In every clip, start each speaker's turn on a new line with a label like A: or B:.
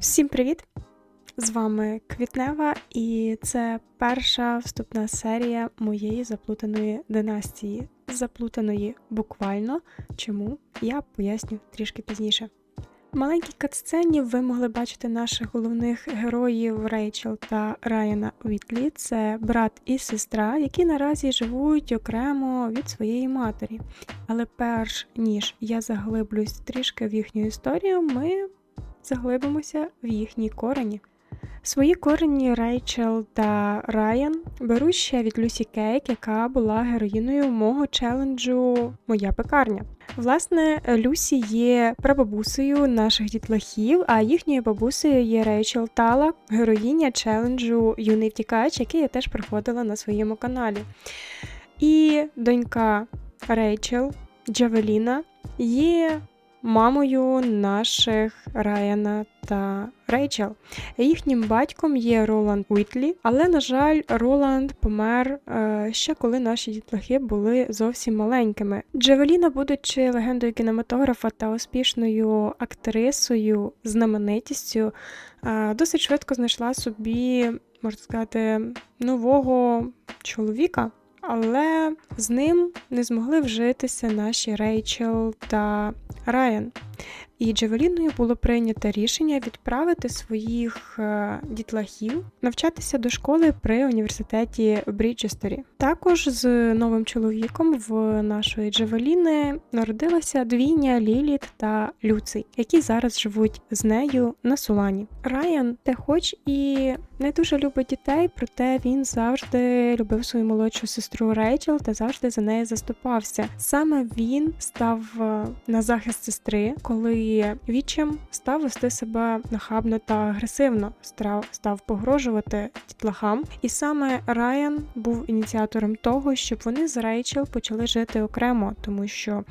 A: Всім привіт! З вами Квітнева, і це перша вступна серія моєї заплутаної династії. Заплутаної буквально. Чому? Я поясню трішки пізніше. Маленькій катсцені ви могли бачити наших головних героїв Рейчел та Райана Уітлі. Це брат і сестра, які наразі живуть окремо від своєї матері. Але перш ніж я заглиблюсь трішки в їхню історію, ми заглибимося в їхні корені. Свої корені Рейчел та Райан беруть ще від Люсі Кейк, яка була героїною мого челенджу Моя пекарня. Власне, Люсі є прабабусею наших дітлахів, а їхньою бабусею є Рейчел Тала, героїня челенджу Юний втікач, який я теж проходила на своєму каналі. І донька Рейчел Джавеліна є мамою наших Райана та Рейчел. Їхнім батьком є Роланд Уітлі, але, на жаль, Роланд помер е, ще коли наші дітлахи були зовсім маленькими. Джавеліна, будучи легендою кінематографа та успішною актрисою, знаменитістю, е, досить швидко знайшла собі, можна сказати, нового чоловіка. Але з ним не змогли вжитися наші Рейчел та Райан. І Джавеліною було прийнято рішення відправити своїх е, дітлахів навчатися до школи при університеті Бріджестері. Також з новим чоловіком в нашої Джавеліни народилася двійня Ліліт та Люций, які зараз живуть з нею на Сулані. Райан, те хоч і не дуже любить дітей, проте він завжди любив свою молодшу сестру Рейчел та завжди за нею заступався. Саме він став е, на захист сестри, коли відчим став вести себе нахабно та агресивно, став погрожувати дітлахам. І саме Райан був ініціатором того, щоб вони з Рейчел почали жити окремо, тому що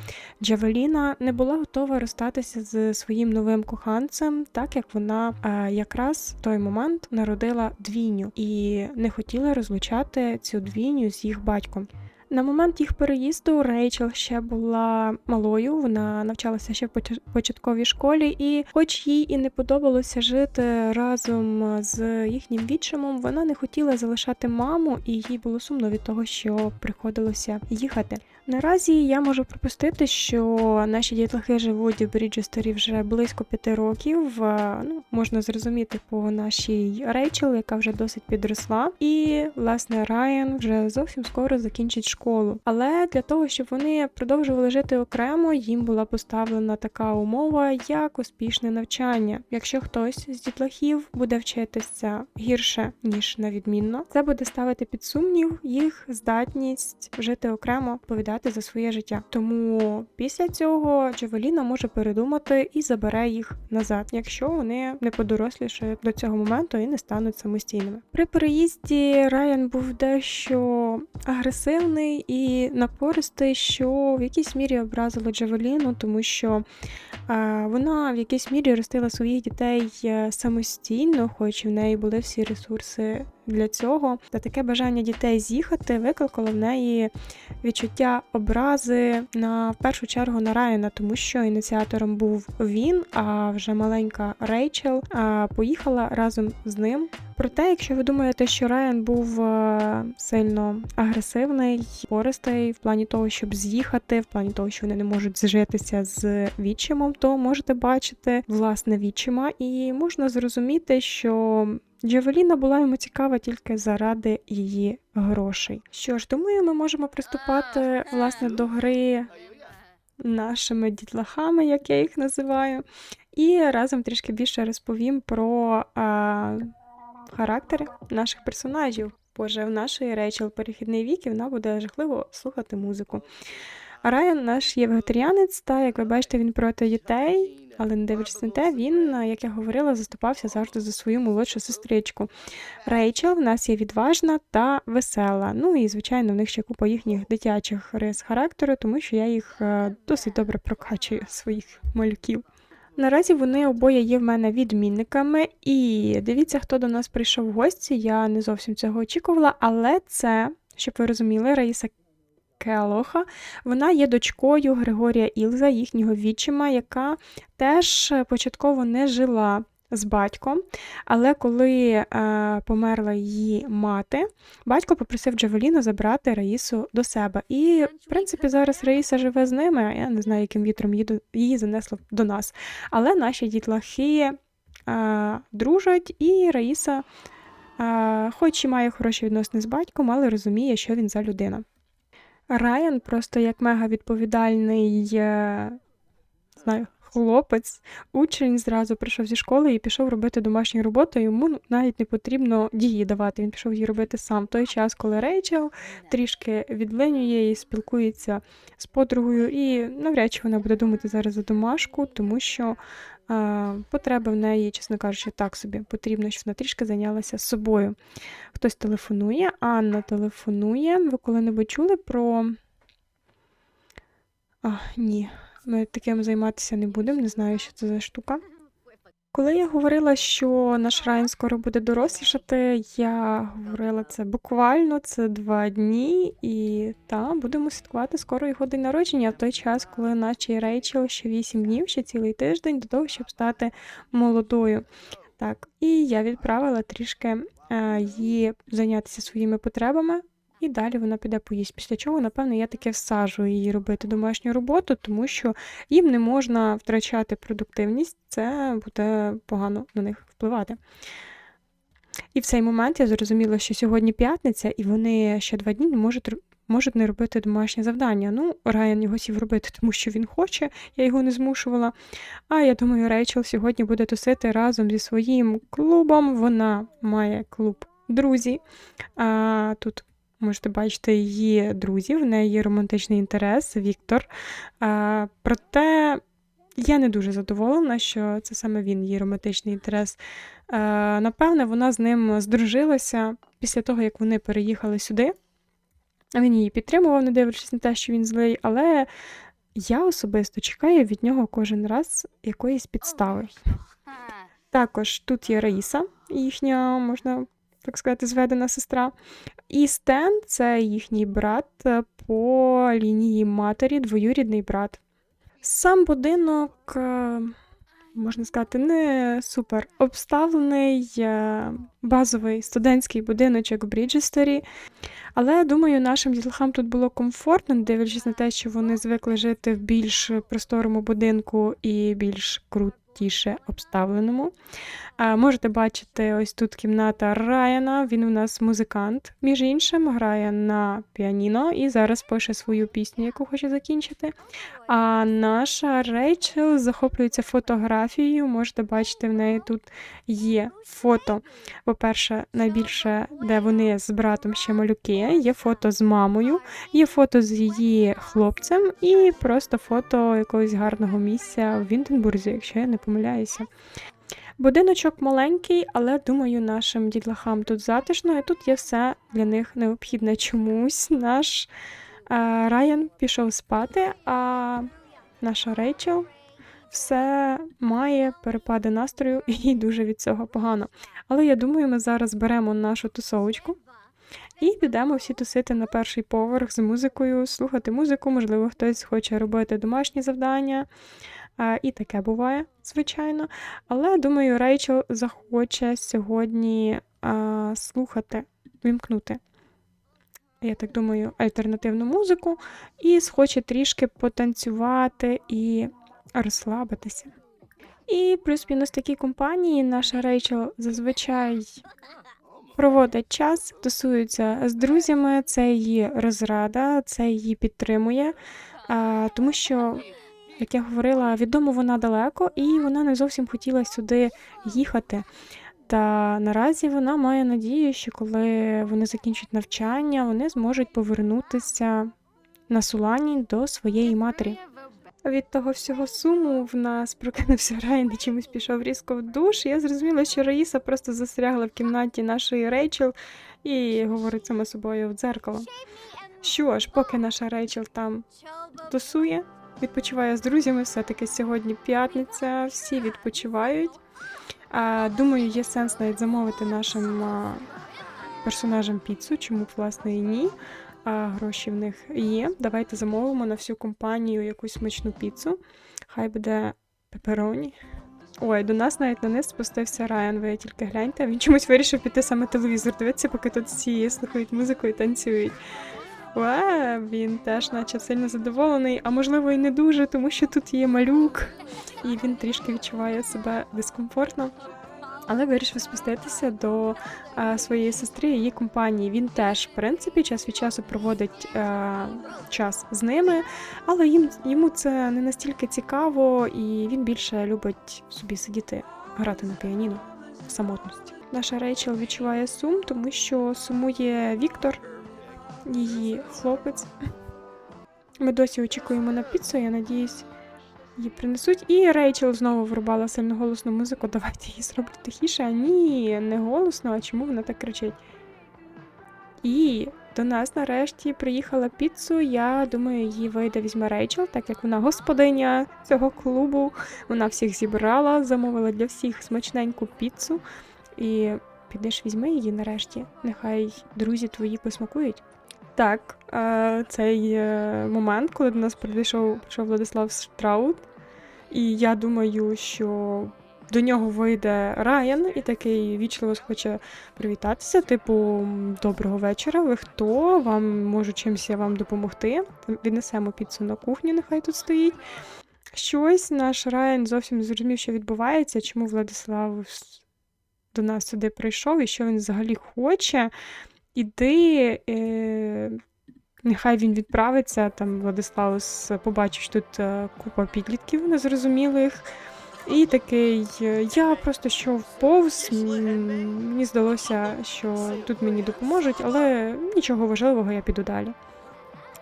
A: Джавеліна не була готова розстатися з своїм новим коханцем, так як вона е, якраз в той момент народила двійню і не хотіла розлучати цю двійню з їх батьком. На момент їх переїзду Рейчел ще була малою, вона навчалася ще в поча- початковій школі, і, хоч їй і не подобалося жити разом з їхнім відчимом, вона не хотіла залишати маму, і їй було сумно від того, що приходилося їхати. Наразі я можу припустити, що наші дітлахи живуть в Бріджестері вже близько п'яти років. Е, Ну, можна зрозуміти по нашій Рейчел, яка вже досить підросла. І власне Райан вже зовсім скоро закінчить школу. Але для того, щоб вони продовжували жити окремо, їм була поставлена така умова, як успішне навчання. Якщо хтось з дітлахів буде вчитися гірше ніж на відмінно, це буде ставити під сумнів їх здатність жити окремо, відповідати за своє життя. Тому після цього Джавеліна може передумати і забере їх назад, якщо вони не подорослішають до цього моменту і не стануть самостійними. При переїзді Райан був дещо агресивний і напористий, що в якійсь мірі образило Джавеліну, тому що вона в якійсь мірі ростила своїх дітей е, самостійно, хоч в неї були всі ресурси для цього. Та таке бажання дітей з'їхати викликало в неї відчуття образи на в першу чергу на Райана, тому що ініціатором був він, а вже маленька Рейчел поїхала разом з ним. Проте, якщо ви думаєте, що Райан був е, сильно агресивний, пористий в плані того, щоб з'їхати, в плані того, що вони не можуть зжитися з відчимом, то можете бачити власне відчима, і можна зрозуміти, що Джавеліна була йому цікава тільки заради її грошей. Що ж, думаю, ми можемо приступати власне до гри нашими дітлахами, як я їх називаю, і разом трішки більше розповім про а, характери наших персонажів. Боже, в нашої Рейчел перехідний вік, і вона буде жахливо слухати музику. Райан наш є вегетаріанець, та як ви бачите, він проти дітей, але не дивлячись на те, він, е, як я говорила, заступався завжди за свою молодшу сестричку. Рейчел в нас є відважна та весела. Ну і звичайно, в них ще купа їхніх дитячих рис характеру, тому що я їх е, досить добре прокачую своїх малюків. Наразі вони обоє є в мене відмінниками, і дивіться, хто до нас прийшов в гості. Я не зовсім цього очікувала, але це, щоб ви розуміли, Раїса Келоха. Вона є дочкою Григорія Ілза, їхнього відчима, яка теж початково не жила з батьком. Але коли е, померла її мати, батько попросив Джавеліна забрати Раїсу до себе. І, в принципі, зараз Раїса живе з ними. Я не знаю, яким вітром її, її занесло до нас. Але наші дітлахи е, дружать, і Раїса, е, хоч і має хороші відносини з батьком, але розуміє, що він за людина. Райан просто як мега відповідальний е, знаю, хлопець, учень зразу прийшов зі школи і пішов робити домашню роботу. Йому навіть не потрібно дії давати. Він пішов її робити сам. В той час, коли Рейчел трішки відлинює і спілкується з подругою, і навряд чи вона буде думати зараз за домашку, тому що потреби в неї, чесно кажучи, так собі потрібно, щоб вона трішки зайнялася собою. Хтось телефонує, Анна телефонує. Ви коли-небудь чули про. А, ні, ми таким займатися не будемо, не знаю, що це за штука. Коли я говорила, що наш Райан скоро буде дорослішати, я говорила це буквально це два дні, і та будемо святкувати скоро його день народження в той час, коли нашій Рейчел ще вісім днів, ще цілий тиждень до того, щоб стати молодою. Так, і я відправила трішки е, її зайнятися своїми потребами, і далі вона піде поїсть. Після чого, напевно, я таки всаджую її робити домашню роботу, тому що їм не можна втрачати продуктивність, це буде погано на них впливати. І в цей момент я зрозуміла, що сьогодні п'ятниця, і вони ще два дні не можуть можуть не робити домашнє завдання. Ну, Райан його сів робити, тому що він хоче, я його не змушувала. А я думаю, Рейчел сьогодні буде тусити разом зі своїм клубом. Вона має клуб друзі. А, тут можете бачити її друзів, в неї є романтичний інтерес, Віктор. А, проте я не дуже задоволена, що це саме він, її романтичний інтерес. А, напевне, вона з ним здружилася після того, як вони переїхали сюди. Він її підтримував, не дивлячись на те, що він злий, але я особисто чекаю від нього кожен раз якоїсь підстави. Також тут є Раїса, їхня, можна так сказати, зведена сестра. І Стен це їхній брат е, по лінії матері, двоюрідний брат. Сам будинок, е, можна сказати, не супер обставлений, е, базовий студентський будиночок в Бріджестері. Але думаю, нашим дітлахам тут було комфортно, дивлячись на те, що вони звикли жити в більш просторому будинку і більш крутіше обставленому. Можете бачити, ось тут кімната Райана. Він у нас музикант, між іншим, грає на піаніно і зараз пише свою пісню, яку хоче закінчити. А наша Рейчел захоплюється фотографією. Можете бачити, в неї тут є фото. По-перше, найбільше, де вони з братом ще малюки, є фото з мамою, є фото з її хлопцем і просто фото якогось гарного місця в Вінденбурзі, якщо я не помиляюся. Будиночок маленький, але думаю, нашим дітлахам тут затишно, і тут є все для них необхідне чомусь. Наш е, Райан пішов спати, а наша Рейчел все має перепади настрою і їй дуже від цього погано. Але я думаю, ми зараз беремо нашу тусовочку і підемо всі тусити на перший поверх з музикою, слухати музику. Можливо, хтось хоче робити домашні завдання. І таке буває, звичайно. Але думаю, Рейчел захоче сьогодні слухати, вімкнути. Я так думаю, альтернативну музику і схоче трішки потанцювати і розслабитися. І плюс-мінус такі компанії наша Рейчел зазвичай проводить час, тусується з друзями, це її розрада, це її підтримує, тому що, як я говорила, відомо вона далеко, і вона не зовсім хотіла сюди їхати. Та наразі вона має надію, що коли вони закінчать навчання, вони зможуть повернутися на Сулані до своєї матері. Від того всього суму в нас прокинувся Райан і чомусь пішов різко в душ. Я зрозуміла, що Раїса просто застрягла в кімнаті нашої Рейчел і говорить саме собою в дзеркало. Що ж, поки наша Рейчел там тусує, відпочиває з друзями, все-таки сьогодні п'ятниця, всі відпочивають. Думаю, є сенс навіть замовити нашим персонажам піцу, чому б, власне і ні. А гроші в них є. Давайте замовимо на всю компанію якусь смачну піцу. Хай буде пепероні. Ой, до нас навіть на низ спустився Райан, ви тільки гляньте. Він чомусь вирішив піти саме телевізор. Дивитися, поки тут всі слухають музику і танцюють. Уа, він теж наче сильно задоволений, а можливо і не дуже, тому що тут є малюк, і він трішки відчуває себе дискомфортно. Але вирішив спуститися до е, своєї сестри її компанії. Він теж, в принципі, час від часу проводить е, час з ними, але їм, йому це не настільки цікаво, і він більше любить собі сидіти, грати на піаніно в самотності. Наша Рейчел відчуває сум, тому що сумує Віктор, її хлопець. Ми досі очікуємо на піцу, я надіюсь, її принесуть. І Рейчел знову врубала сильно голосну музику. Давайте її зроблю тихіше. А ні, не голосно, а чому вона так кричить? І до нас нарешті приїхала піцу. Я думаю, її вийде візьме Рейчел, так як вона господиня цього клубу. Вона всіх зібрала, замовила для всіх смачненьку піцу. І підеш візьми її нарешті. Нехай друзі твої посмакують. Так, е, цей е, момент, коли до нас прийшов, прийшов Владислав Штраут, і я думаю, що до нього вийде Райан і такий вічливо хоче привітатися. Типу, доброго вечора. Ви хто? Вам можу чимось я вам допомогти? Віднесемо піцу на кухню, нехай тут стоїть. Щось наш Райан зовсім не зрозумів, що відбувається, чому Владислав до нас сюди прийшов і що він взагалі хоче. Іди, е, нехай він відправиться. Там Владислаус побачив, що тут е, купа підлітків незрозумілих. І такий, е, я просто йшов повз, мені здалося, що тут мені допоможуть, але нічого важливого, я піду далі.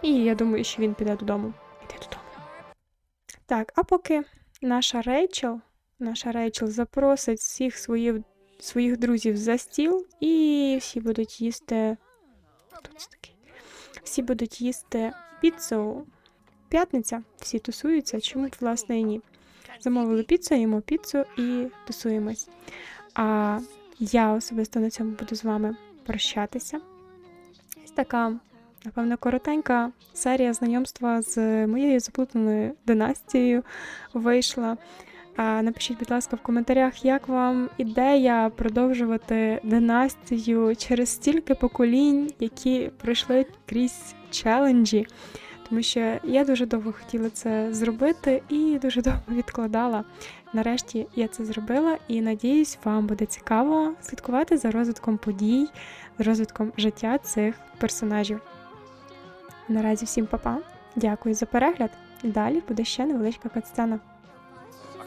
A: І я думаю, що він піде додому. Іде додому. Так, а поки наша Рейчел, наша Рейчел запросить всіх своїх, своїх друзів за стіл, і всі будуть їсти. Хто це? Всі будуть їсти піцу. П'ятниця, всі тусуються, чому б, власне, і ні. Замовили піцу, їмо піцу і тусуємось. А я особисто на цьому буду з вами прощатися. Ось така, напевно, коротенька серія знайомства з моєю заплутаною династією вийшла. Напишіть, будь ласка, в коментарях, як вам ідея продовжувати династію через стільки поколінь, які пройшли крізь челенджі. Тому що я дуже довго хотіла це зробити і дуже довго відкладала. Нарешті я це зробила і надіюсь, вам буде цікаво слідкувати за розвитком подій, за розвитком життя цих персонажів. Наразі всім па-па. Дякую за перегляд. Далі буде ще невеличка катсцена.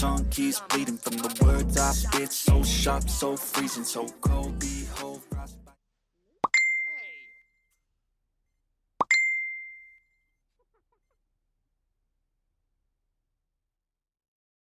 B: tongue keeps bleeding from the words I spit. So sharp, so freezing, so cold, behold.